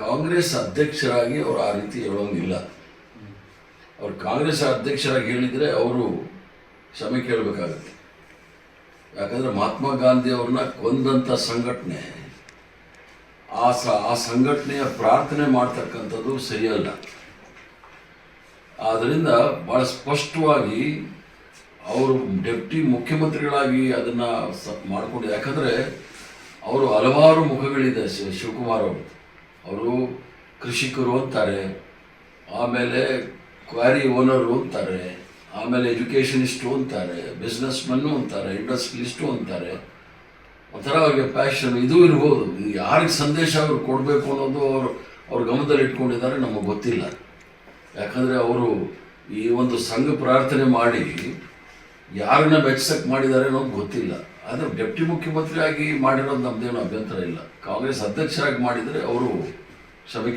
ಕಾಂಗ್ರೆಸ್ ಅಧ್ಯಕ್ಷರಾಗಿ ಅವರು ಆ ರೀತಿ ಹೇಳೋಂಗಿಲ್ಲ. ಅವ್ರು ಕಾಂಗ್ರೆಸ್ ಅಧ್ಯಕ್ಷರಾಗಿ ಹೇಳಿದರೆ ಅವರು ಕ್ಷಮೆ ಕೇಳಬೇಕಾಗತ್ತೆ. ಯಾಕಂದರೆ ಮಹಾತ್ಮ ಗಾಂಧಿ ಅವ್ರನ್ನ ಕೊಂದಂಥ ಸಂಘಟನೆ, ಆ ಸ, ಆ ಸಂಘಟನೆಯ ಪ್ರಾರ್ಥನೆ ಮಾಡ್ತಕ್ಕಂಥದ್ದು ಸರಿಯಲ್ಲ. ಆದ್ದರಿಂದ ಭಾಳ ಸ್ಪಷ್ಟವಾಗಿ ಅವರು ಡೆಪ್ಟಿ ಮುಖ್ಯಮಂತ್ರಿಗಳಾಗಿ ಅದನ್ನು ಸ, ಮಾಡಿಕೊಂಡು, ಯಾಕಂದರೆ ಅವರು ಹಲವಾರು ಮುಖಗಳಿದೆ ಶಿವ ಶಿವಕುಮಾರ್ ಅವರು. ಅವರು ಕೃಷಿಕರು ಅಂತಾರೆ. ಆಮೇಲೆ ಕ್ವಾರಿ ಓನರು ಅಂತಾರೆ. ಆಮೇಲೆ ಎಜುಕೇಷನಿಸ್ಟು ಅಂತಾರೆ. ಬಿಸ್ನೆಸ್ ಮನ್ನು ಅಂತಾರೆ. ಇಂಡಸ್ಟ್ರಿಲಿಸ್ಟು ಅಂತಾರೆ. ಒಂಥರ ಅವ್ರಿಗೆ ಪ್ಯಾಷನ್ ಇದು ಇರ್ಬೋದು. ಯಾರಿಗೆ ಸಂದೇಶ ಅವ್ರು ಕೊಡಬೇಕು ಅನ್ನೋದು ಅವರು, ಅವ್ರ ಗಮನದಲ್ಲಿ ಇಟ್ಕೊಂಡಿದ್ದಾರೆ ನಮಗೆ ಗೊತ್ತಿಲ್ಲ. ಯಾಕಂದರೆ ಅವರು ಈ ಒಂದು ಸಂಘ ಪ್ರಾರ್ಥನೆ ಮಾಡಿ ಯಾರನ್ನ ಬೆಚ್ಚಕ್ಕೆ ಮಾಡಿದ್ದಾರೆ ಅನ್ನೋದು ಗೊತ್ತಿಲ್ಲ. ಆದರೆ ಡೆಪ್ಟಿ ಮುಖ್ಯಮಂತ್ರಿ ಆಗಿ ಮಾಡಿರೋದು ನಮ್ಮದೇನು ಅಭ್ಯಂತರ ಇಲ್ಲ. ಕಾಂಗ್ರೆಸ್ ಅಧ್ಯಕ್ಷರಾಗಿ ಮಾಡಿದರೆ ಅವರು ಕ್ಷಮೆ